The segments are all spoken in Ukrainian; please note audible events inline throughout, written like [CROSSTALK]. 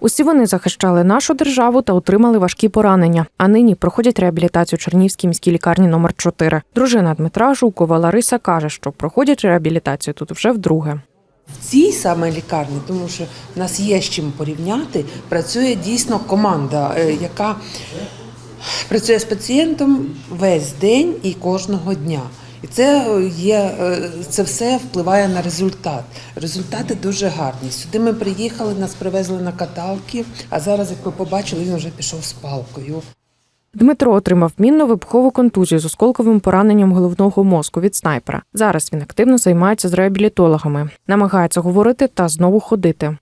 Усі вони захищали нашу державу та отримали важкі поранення. А нині проходять реабілітацію Чернівській міській лікарні номер 4 Дружина Дмитра Жукова Лариса каже, що проходять реабілітацію тут вже вдруге. В цій саме лікарні, тому що в нас є з чим порівняти, працює дійсно команда, е, яка працює з пацієнтом весь день і кожного дня. І це є е, це все впливає на результат. Результати дуже гарні. Сюди ми приїхали, нас привезли на каталки, а зараз, як ви побачили, він вже пішов з палкою. Дмитро отримав мінно-вибухову контузію з осколковим пораненням головного мозку від снайпера. Зараз він активно займається з реабілітологами, намагається говорити та знову ходити.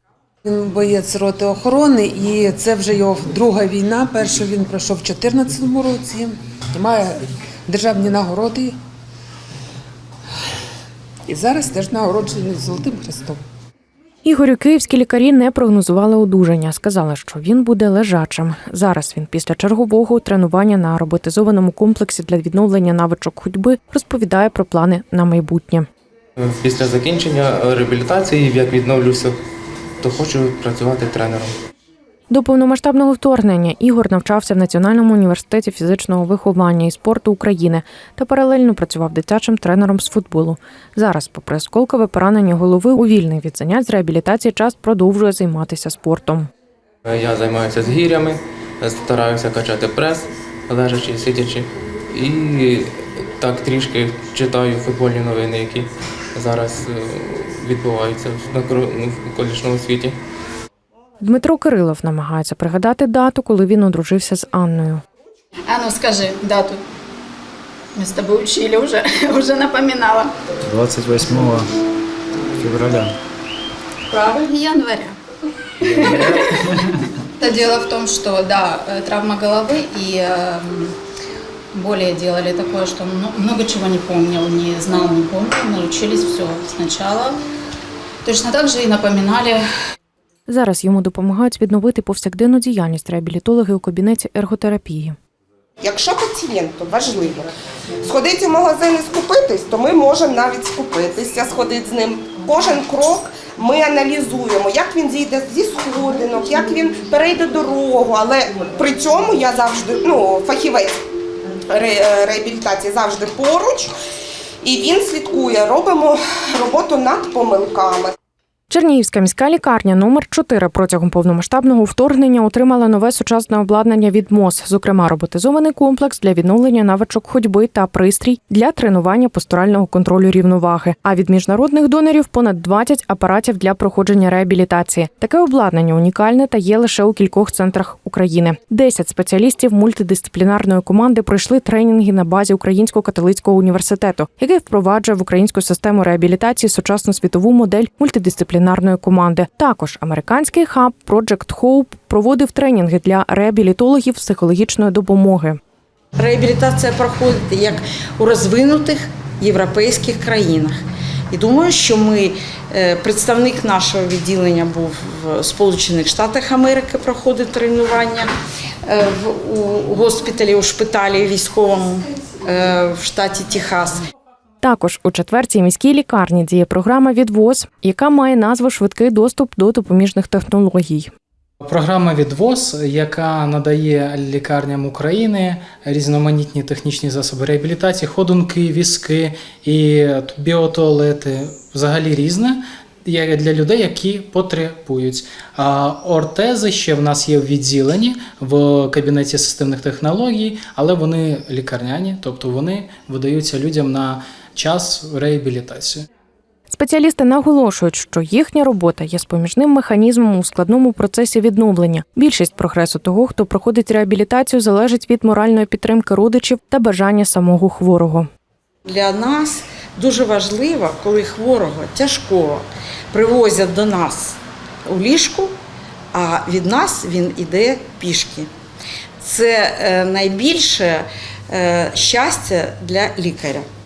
Він боєць роти охорони, і це вже його друга війна. Першу він пройшов у 2014 році, має державні нагороди. І зараз теж нагороджений Золотим Хрестом. Ігорю київські лікарі не прогнозували одужання. Сказали, що він буде лежачим. Зараз він після чергового тренування на роботизованому комплексі для відновлення навичок ходьби розповідає про плани на майбутнє. Після закінчення реабілітації, як відновлюся, то хочу працювати тренером. До повномасштабного вторгнення Ігор навчався в Національному університеті фізичного виховання і спорту України та паралельно працював дитячим тренером з футболу. Зараз, попри осколкове поранення голови, у вільний від занять з реабілітації час продовжує займатися спортом. Я займаюся з гірями, стараюся качати прес, лежачи сидячи. І так трішки читаю футбольні новини, які зараз е, відбуваються в колишньому світі. Дмитро Кирилов намагається пригадати дату, коли він одружився з Анною. А ну скажи дату. Мы с тобой учили уже, [LAUGHS] уже напоминала. 28 февраля. Января. [LAUGHS] Это дело в том, что, да, э, травма головы и э, м, более делали такое, что мно- много чего не помнил, не знал, не помнил. Мы учились все сначала. Точно так же и напоминали Зараз йому допомагають відновити повсякденну діяльність реабілітологи у кабінеті ерготерапії. Якщо пацієнту важливо сходити в магазин і скупитись, то ми можемо навіть скупитися, сходити з ним. Кожен крок ми аналізуємо, як він зійде зі сходинок, як він перейде дорогу. Але при цьому я завжди, ну, фахівець ре- реабілітації завжди поруч, і він слідкує, робимо роботу над помилками. Чернігівська міська лікарня номер 4 протягом повномасштабного вторгнення отримала нове сучасне обладнання від МОЗ, зокрема роботизований комплекс для відновлення навичок ходьби та пристрій для тренування постурального контролю рівноваги. А від міжнародних донорів понад 20 апаратів для проходження реабілітації. Таке обладнання унікальне та є лише у кількох центрах України. 10 спеціалістів мультидисциплінарної команди пройшли тренінги на базі Українського католицького університету, який впроваджує в українську систему реабілітації сучасну світову модель мультидисциплінарної команди. Також американський хаб Project Hope проводив тренінги для реабілітологів психологічної допомоги. Реабілітація проходить як у розвинутих європейських країнах. І думаю, що ми, е, представник нашого відділення був в Сполучених Штатах Америки, проходить тренування е, у госпіталі, у шпиталі військовому е, в штаті Техас. Також у четвертій міській лікарні діє програма «Відвоз», яка має назву Швидкий доступ до допоміжних технологій. Програма відвоз, яка надає лікарням України різноманітні технічні засоби реабілітації, ходунки, візки і біотуалети, взагалі різне. Для людей, які потребують. А ортези ще в нас є в відділенні в кабінеті системних технологій, але вони лікарняні, тобто вони видаються людям на час реабілітації. Спеціалісти наголошують, що їхня робота є споміжним механізмом у складному процесі відновлення. Більшість прогресу того, хто проходить реабілітацію, залежить від моральної підтримки родичів та бажання самого хворого. Для нас дуже важливо, коли хворого тяжкого привозять до нас у ліжку, а від нас він іде пішки. Це е, найбільше е, щастя для лікаря.